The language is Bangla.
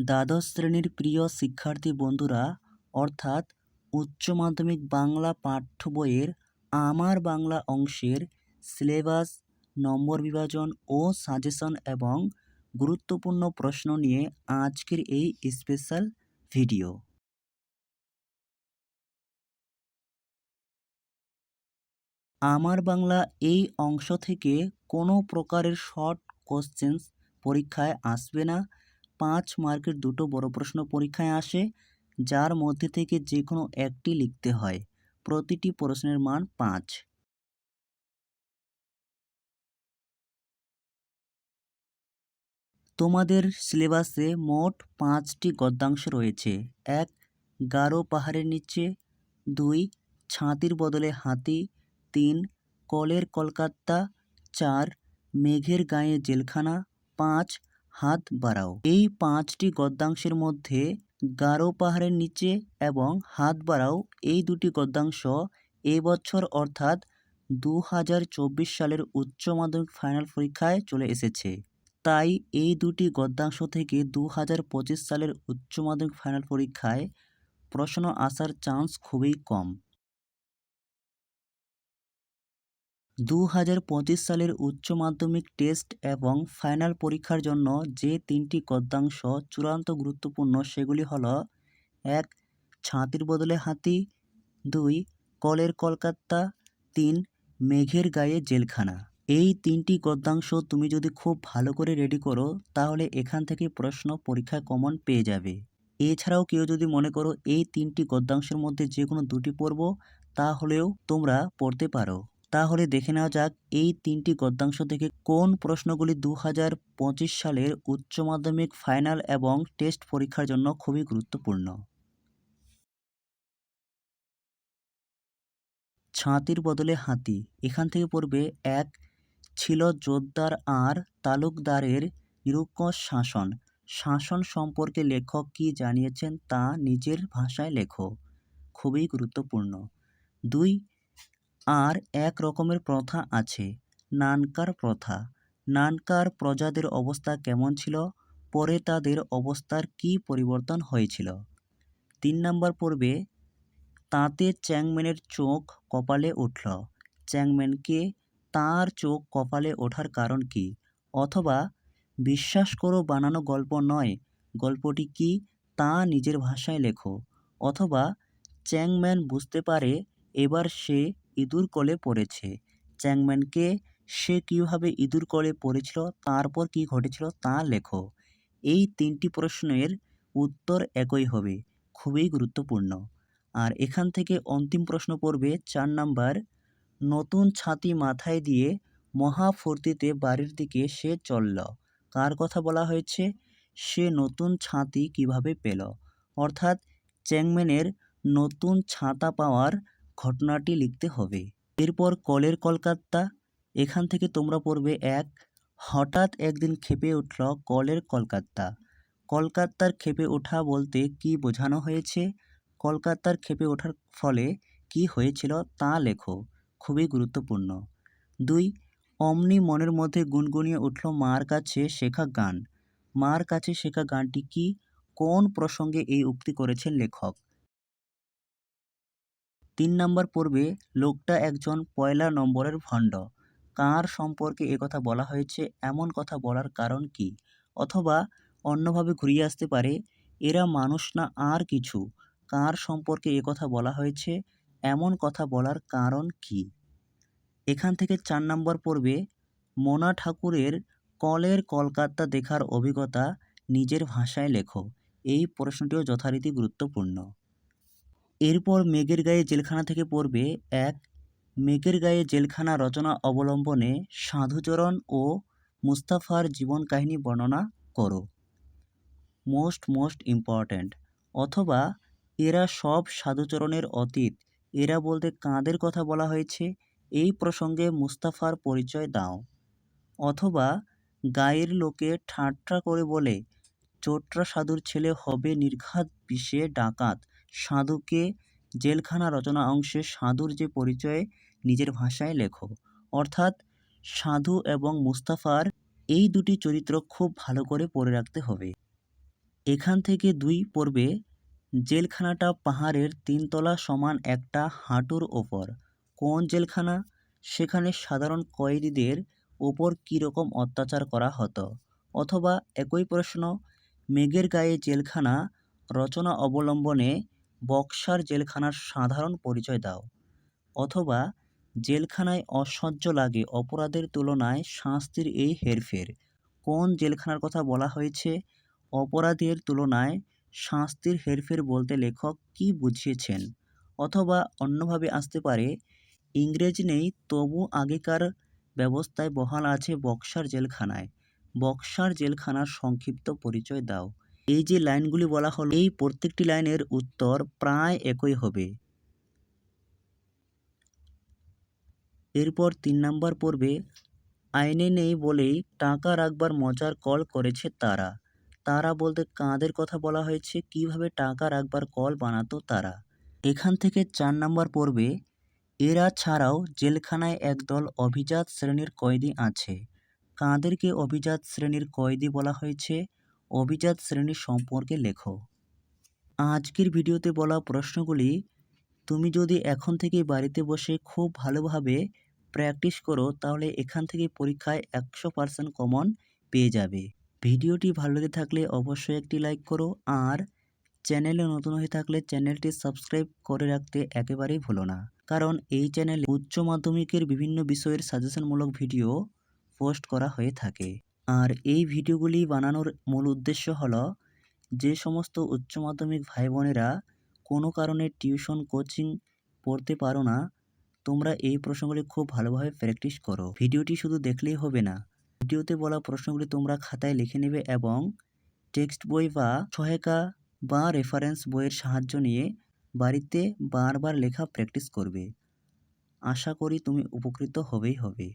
দ্বাদশ শ্রেণির প্রিয় শিক্ষার্থী বন্ধুরা, অর্থাৎ উচ্চ মাধ্যমিক বাংলা পাঠ্য বইয়ের আমার বাংলা অংশের সিলেবাস, নম্বর বিভাজন ও সাজেশন এবং গুরুত্বপূর্ণ প্রশ্ন নিয়ে আজকের এই স্পেশাল ভিডিও। আমার বাংলা এই অংশ থেকে কোনো প্রকারের শর্ট কোশ্চেন্স পরীক্ষায় আসবে না। পাঁচ মার্কের দুটো বড় প্রশ্ন পরীক্ষায় আসে, যার মধ্যে থেকে যে কোনো একটি লিখতে হয়। প্রতিটি প্রশ্নের মান পাঁচ। তোমাদের সিলেবাসে মোট পাঁচটি গদ্যাংশ রয়েছে। এক, গারো পাহাড়ের নিচে। দুই, ছাতির বদলে হাতি। তিন, কলের কলকাতা। চার, মেঘের গায়ে জেলখানা। পাঁচ হাত বাড়াও। এই পাঁচটি গদ্যাংশের মধ্যে গারো পাহাড়ের নিচে এবং হাত বাড়াও। এই দুটি গদ্যাংশ এবছর অর্থাৎ দু হাজার চব্বিশ সালের উচ্চ মাধ্যমিক ফাইনাল পরীক্ষায় চলে এসেছে। তাই এই দুটি গদ্যাংশ থেকে দু হাজার পঁচিশ সালের উচ্চ মাধ্যমিক ফাইনাল পরীক্ষায় প্রশ্ন আসার চান্স খুবই কম। দু হাজার পঁচিশ সালের উচ্চ মাধ্যমিক টেস্ট এবং ফাইনাল পরীক্ষার জন্য যে তিনটি গদ্যাংশ চূড়ান্ত গুরুত্বপূর্ণ সেগুলি হল, এক, ছাতির বদলে হাতি, দুই, কলের কলকাতা, তিন, মেঘের গায়ে জেলখানা। এই তিনটি গদ্যাংশ তুমি যদি খুব ভালো করে রেডি করো, তাহলে এখান থেকে প্রশ্ন পরীক্ষায় কমন পেয়ে যাবে। এছাড়াও কেউ যদি মনে করো এই তিনটি গদ্যাংশের মধ্যে যে কোনো দুটি পড়ব, তাহলেও তোমরা পড়তে পারো। তাহলে দেখে নেওয়া যাক এই তিনটি গদ্যাংশ থেকে কোন প্রশ্নগুলি দু হাজার পঁচিশ সালের উচ্চ মাধ্যমিক ফাইনাল এবং টেস্ট পরীক্ষার জন্য খুবই গুরুত্বপূর্ণ। ছাতির বদলে হাতি। এখান থেকে পড়বে এক, ছিল জোরদার আর তালুকদারের নিরঙ্কুশ শাসন। শাসন সম্পর্কে লেখক কি জানিয়েছেন তা নিজের ভাষায় লেখো। খুবই গুরুত্বপূর্ণ। দুই আর এক রকমের প্রথা আছে, নানকার প্রথা। নানকার প্রজাদের অবস্থা কেমন ছিল? পরে তাদের অবস্থার কি পরিবর্তন হয়েছিল? তিন নম্বর পড়বে তাঁতে চ্যাংম্যানের চোখ কপালে উঠল। চ্যাংম্যানকে তার চোখ কপালে ওঠার কারণ কি? অথবা, বিশ্বাস করো বানানো গল্প নয়, গল্পটি কি তা নিজের ভাষায় লেখো। অথবা, চ্যাংম্যান বুঝতে পারে এবার সে ইঁদুর কলে পড়েছে। চ্যাংম্যানকে সে কীভাবে ইঁদুর কলে পড়েছিল, তারপর কি ঘটেছিল তা লেখো। এই তিনটি প্রশ্নের উত্তর একই হবে, খুবই গুরুত্বপূর্ণ। আর এখান থেকে অন্তিম প্রশ্ন পড়বে চার নাম্বার, নতুন ছাতি মাথায় দিয়ে মহা ফুর্তিতে বাড়ির দিকে সে চলল। কার কথা বলা হয়েছে? সে নতুন ছাতি কীভাবে পেল? অর্থাৎ চ্যাংম্যানের নতুন ছাতা পাওয়ার ঘটনাটি লিখতে হবে। এরপর কলের কলকাতা, এখান থেকে তোমরা পড়বে এক, হঠাৎ একদিন খেপে উঠল কলের কলকাতা। কলকাতার খেপে ওঠা বলতে কি বোঝানো হয়েছে? কলকাতার খেপে ওঠার ফলে কি হয়েছিল তা লেখো, খুবই গুরুত্বপূর্ণ। দুই, অমনি মনের মধ্যে গুনগুনিয়ে উঠল মার কাছে শেখা গান। মার কাছে শেখা গানটি কি? কোন প্রসঙ্গে এই উক্তি করেছেন লেখক? তিন নম্বর পড়বে লোকটা একজন পয়লা নম্বরের ভণ্ড। কার সম্পর্কে কথা বলা হয়েছে, এমন কথা বলার কারণ কি? অথবা অন্যভাবে ঘুরিয়ে আসতে পারে, এরা মানুষ না আর কিছু? কার সম্পর্কে কথা বলা হয়েছে, এমন কথা বলার কারণ কি? এখান থেকে চার নম্বর পড়বে মোনা ঠাকুরের কলের কলকাতা দেখার অভিজ্ঞতা নিজের ভাষায় লেখো। এই প্রশ্নটিও যথারীতি গুরুত্বপূর্ণ। এরপর মেঘের গায়ে জেলখানা থেকে পড়বে এক মেঘের গায়ে জেলখানা রচনা অবলম্বনে সাধুচরণ ও মুস্তাফার জীবন কাহিনী বর্ণনা করো। Most most important. অথবা, এরা সব সাধুচরণের অতীত। এরা বলতে কাঁদের কথা বলা হয়েছে? এই প্রসঙ্গে মুস্তাফার পরিচয় দাও। অথবা, গায়ের লোকে ঠাট্টা করে বলে, চোট্রা সাধুর ছেলে হবে নির্ঘাত বিষে ডাকাত। সাধুকে জেলখানা রচনা অংশে সাধুর যে পরিচয়, নিজের ভাষায় লেখো। অর্থাৎ সাধু এবং মুস্তাফার এই দুটি চরিত্র খুব ভালো করে পড়ে রাখতে হবে। এখান থেকে দুই পর্বে জেলখানাটা পাহাড়ের তিনতলা সমান একটা হাঁটুর ওপর। কোন জেলখানা? সেখানে সাধারণ কয়েদিদের ওপর কীরকম অত্যাচার করা হতো? অথবা একই প্রশ্ন, মেঘের গায়ে জেলখানা রচনা অবলম্বনে বক্সার জেলখানার সাধারণ পরিচয় দাও, অথবা জেলখানায় অসহ্য লাগে অপরাধের তুলনায় শাস্তির এই হেরফের। কোন জেলখানার কথা বলা হয়েছে? অপরাধের তুলনায় শাস্তির হেরফের বলতে লেখক কী বুঝিয়েছেন? অথবা অন্যভাবে আসতে পারে, ইংরেজ নেই তবু আগেকার ব্যবস্থায় বহাল আছে বক্সার জেলখানায়। বক্সার জেলখানার সংক্ষিপ্ত পরিচয় দাও। এই যে লাইনগুলি বলা হলো, এই প্রত্যেকটি লাইনের উত্তর প্রায় একই হবে। এরপর তিন নাম্বার পড়বে আইনে নেই বলেই টাকা রাখবার মজার কল করেছে তারা। তারা বলতে কাঁদের কথা বলা হয়েছে, কীভাবে টাকা রাখবার কল বানাতো তারা। এখান থেকে চার নাম্বার পড়বে এরা ছাড়াও জেলখানায় একদল অভিজাত শ্রেণির কয়েদি আছে। কাঁদেরকে অভিজাত শ্রেণির কয়েদি বলা হয়েছে? অভিজাত শ্রেণি সম্পর্কে লেখো। আজকের ভিডিওতে বলা প্রশ্নগুলি, তুমি যদি এখন থেকে বাড়িতে বসে খুব ভালোভাবে প্র্যাকটিস করো, তাহলে এখান থেকে পরীক্ষায় একশো পার্সেন্ট কমন পেয়ে যাবে। ভিডিওটি ভালো লেগে থাকলে অবশ্যই একটি লাইক করো, আর চ্যানেলে নতুন হয়ে থাকলে চ্যানেলটি সাবস্ক্রাইব করে রাখতে একেবারেই ভুলো না। কারণ এই চ্যানেলে উচ্চ মাধ্যমিকের বিভিন্ন বিষয়ের সাজেশনমূলক ভিডিও পোস্ট করা হয়ে থাকে। আর এই ভিডিওগুলি বানানোর মূল উদ্দেশ্য হল যে সমস্ত উচ্চ মাধ্যমিক ভাই বোনেরা কোনো কারণে টিউশন, কোচিং পড়তে পারো না, তোমরা এই প্রশ্নগুলি খুব ভালোভাবে প্র্যাকটিস করো। ভিডিওটি শুধু দেখলেই হবে না, ভিডিওতে বলা প্রশ্নগুলি তোমরা খাতায় লিখে নেবে এবং টেক্সট বই বা সহায়িকা বা রেফারেন্স বইয়ের সাহায্য নিয়ে বাড়িতে বারবার লেখা প্র্যাকটিস করবে। আশা করি তুমি উপকৃত হবেই হবে।